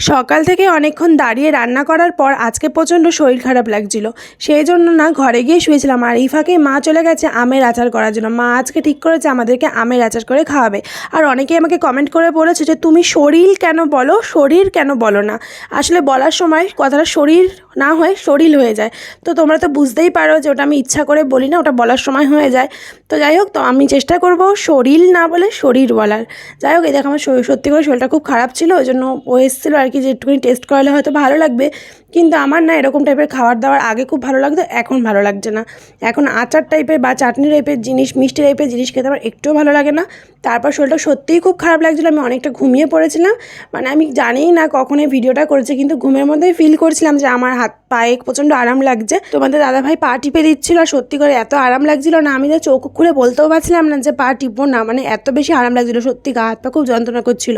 সকাল থেকে অনেকক্ষণ দাঁড়িয়ে রান্না করার পর আজকে প্রচণ্ড শরীর খারাপ লাগছিল। সেই জন্য না ঘরে গিয়ে শুয়েছিলাম আর এই ফাঁকে মা চলে গেছে আমের আচার করার জন্য। মা আজকে ঠিক করেছে আমাদেরকে আমের আচার করে খাওয়াবে। আর অনেকেই আমাকে কমেন্ট করে বলেছে যে, তুমি শরীর কেন বলো? শরীর কেন বলো না? আসলে বলার সময় কথাটা শরীর না হয়ে শরীর হয়ে যায়। তো তোমরা তো বুঝতেই পারো যে ওটা আমি ইচ্ছা করে বলি না, ওটা বলার সময় হয়ে যায়। তো যাই হোক, তো আমি চেষ্টা করব শরীর না বলে শরীর বলার। যাই হোক, এই দেখো আমার শরীর- সত্যি করে শরীরটা খুব খারাপ ছিল, ওই জন্য ও এসেছিল আর কি যে একটুখানি টেস্ট করালে হয়তো ভালো লাগবে। কিন্তু আমার না এরকম টাইপের খাবার দাবার আগে খুব ভালো লাগতো, এখন ভালো লাগছে না। এখন আচার টাইপের বা চাটনি টাইপের জিনিস, মিষ্টি টাইপের জিনিস খেতে আমার একটুও ভালো লাগে না। তারপর শরীরটা সত্যিই খুব খারাপ লাগছিল, আমি অনেকটা ঘুমিয়ে পড়েছিলাম। মানে আমি জানিই না কখন এই ভিডিওটা করেছি, কিন্তু ঘুমের মধ্যেই ফিল করছিলাম যে আমার হাত পায়ে প্রচণ্ড আরাম লাগছে। তোমাদের দাদাভাই পা টিপে দিচ্ছিল আর সত্যি করে এত আরাম লাগছিল না, আমি তো চোখ খুলে বলতেও পারছিলাম না যে পা টিপবো না মানে এত বেশি আরাম লাগছিল, সত্যি গা হাত পা খুব যন্ত্রণা করছিল।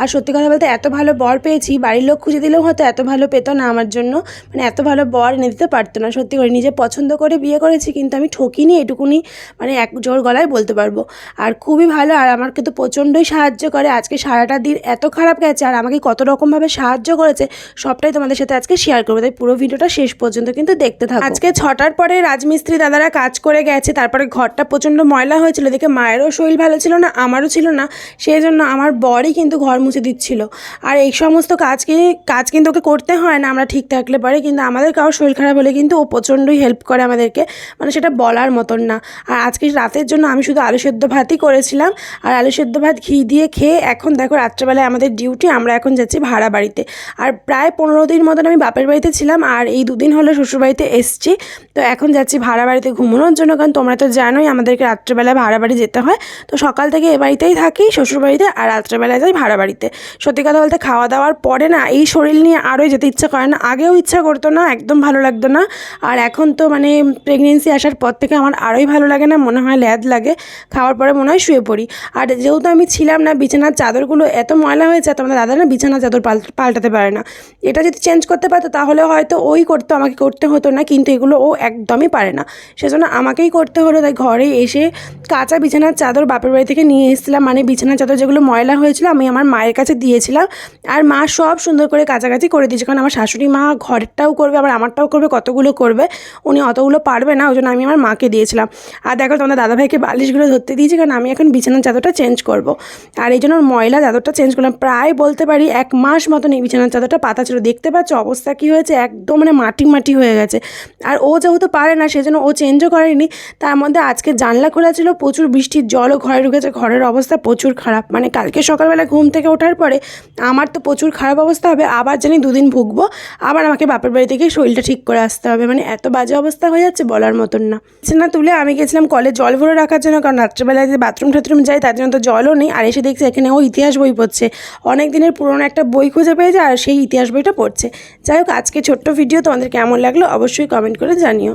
আর সত্যি কথা বলতে এত ভালো বর পেয়েছি, বাড়ির লোক খুঁজে দিলেও হয়তো এত ভালো পেতো না আমার জন্য মানে এত ভালো বর এনে দিতে পারতো না, সত্যি করে নিজে পছন্দ করে বিয়ে করেছি কিন্তু আমি ঠকিনি, এটুকুনি মানে এক জোর গলায় বলতে পারব। আর খুবই ভালো, আর আমাকে তো প্রচণ্ডই সাহায্য করে, আজকে সারাটা দিন এত খারাপ গেছে, আর আমাকে কত রকমভাবে সাহায্য করেছে, সবটাই তোমাদের সাথে আজকে শেয়ার করব, তাই পুরো ভিডিওটা শেষ পর্যন্ত কিন্তু দেখতে থাকো। আজকে ছটার পরে রাজমিস্ত্রি দাদারা কাজ করে গেছে, তারপরে ঘরটা প্রচণ্ড ময়লা হয়েছিল দেখে মায়েরও শরীর ভালো ছিল না, আমারও ছিল না সেই জন্য আমার বরই কিন্তু ঘর মুছে দিচ্ছিল। আর এই সমস্ত কাজকে কাজ কিন্তু ওকে করতে হয় না, আমরা ঠিক থাকলে পারে, কিন্তু আমাদের কারও শরীর খারাপ হলে কিন্তু ও প্রচণ্ডই হেল্প করে আমাদেরকে মানে সেটা বলার মতন না। আর আজকে রাতের জন্য আমি শুধু আলু সেদ্ধ ভাতই করেছিলাম, আর আলু সেদ্ধ ভাত ঘি দিয়ে খেয়ে এখন দেখো রাত্রেবেলায় আমাদের ডিউটি আমরা এখন যাচ্ছি ভাড়া বাড়িতে। আর প্রায় পনেরো দিন মতন আমি বাপের বাড়িতে ছিলাম, আর এই দুদিন হলো শ্বশুরবাড়িতে এসছি। তো এখন যাচ্ছি ভাড়া বাড়িতে ঘুমানোর জন্য, কারণ তোমরা তো জানোই আমাদেরকে রাত্রেবেলায় ভাড়া বাড়ি যেতে হয়। তো সকাল থেকে এ বাড়িতেই থাকি, শ্বশুরবাড়িতে, আর রাত্রেবেলায় যাই ভাড়া বাড়িতে সত্যি কথা বলতে খাওয়া দাওয়ার পরে না, এই শরীর নিয়ে আরোই যেতে ইচ্ছা করে না। আগেও ইচ্ছা করতো না, একদম ভালো লাগতো না। আর এখন তো মানে প্রেগনেন্সি আসার পর থেকে আমার আরোই ভালো লাগে না, মনে হয় ল্যাদ লাগে। খাওয়ার পরে মনে হয় শুয়ে পড়ি। আর যেহেতু আমি ছিলাম না, বিছানার চাদরগুলো এত ময়লা হয়েছে তোমাদের দাদা না বিছানার চাদর পাল্টাতে পারে না। এটা যদি চেঞ্জ করতে পারতো, তাহলে হয়তো ওই করতো, আমাকে করতে হতো না, কিন্তু এগুলো ও একদমই পারে না। সেজন্য আমাকেই করতে হলো, তাই ঘরে এসে কাঁচা বিছানার চাদর বাপের বাড়ি থেকে নিয়ে এসেছিলাম। মানে বিছানার চাদর যেগুলো ময়লা হয়েছিল, আমি আমার মায়ের কাছে দিয়েছিলাম। আর মা সব সুন্দর করে কাছাকাছি করে দিয়েছে, কারণ আমার শাশুড়ি মা ঘরেরটাও করবে, আবার আমারটাও করবে, কতগুলো করবে, উনি অতগুলো পারবে না, ওই জন্য আমি আমার মাকে দিয়েছিলাম। আর দেখো, তোমাদের দাদাভাইকে বালিশগুলো ধরতে দিয়েছি, কারণ আমি এখন বিছানার চাদরটা চেঞ্জ করব। আর এই জন্য ময়লা চাদরটা চেঞ্জ করলাম। প্রায় বলতে পারি এক মাস মতন এই বিছানার চাদরটা পাতা ছিল। দেখতে পাচ্ছ অবস্থা কী হয়েছে? একদম মানে মাটি মাটি হয়ে গেছে। আর ও যেহেতু পারে না, সেজন্য ও চেঞ্জও করেনি। তার মধ্যে আজকে জানলা খোলা ছিল, প্রচুর বৃষ্টির জলও ঘরে ঢুকেছে, ঘরের অবস্থা প্রচুর খারাপ। মানে কালকে সকালবেলা ঘুম থেকে ওঠার পরে আমার তো প্রচুর খারাপ অবস্থা হবে, আবার জানি দুদিন ভুগবো, আবার আমাকে বাপের বাড়ি থেকে শরীরটা ঠিক করে আসতে হবে। মানে এত বাজে অবস্থা হয়ে যাচ্ছে বলার মতন না। না তুলে আমি গেছিলাম কলে জল ভরে রাখার জন্য, কারণ রাত্রেবেলায় যে বাথরুম টাথরুম যাই তার জন্য তো জলও নেই। আর এসে দেখছি এখানে ও ইতিহাস বই পড়ছে। অনেক দিনের পুরনো একটা বই খুঁজে পেয়েছে, আর সেই ইতিহাস বইটা পড়ছে। যাই হোক, আজকে ছোট্ট ভিডিও তোমাদের কেমন লাগল অবশ্যই কমেন্ট করে জানিও।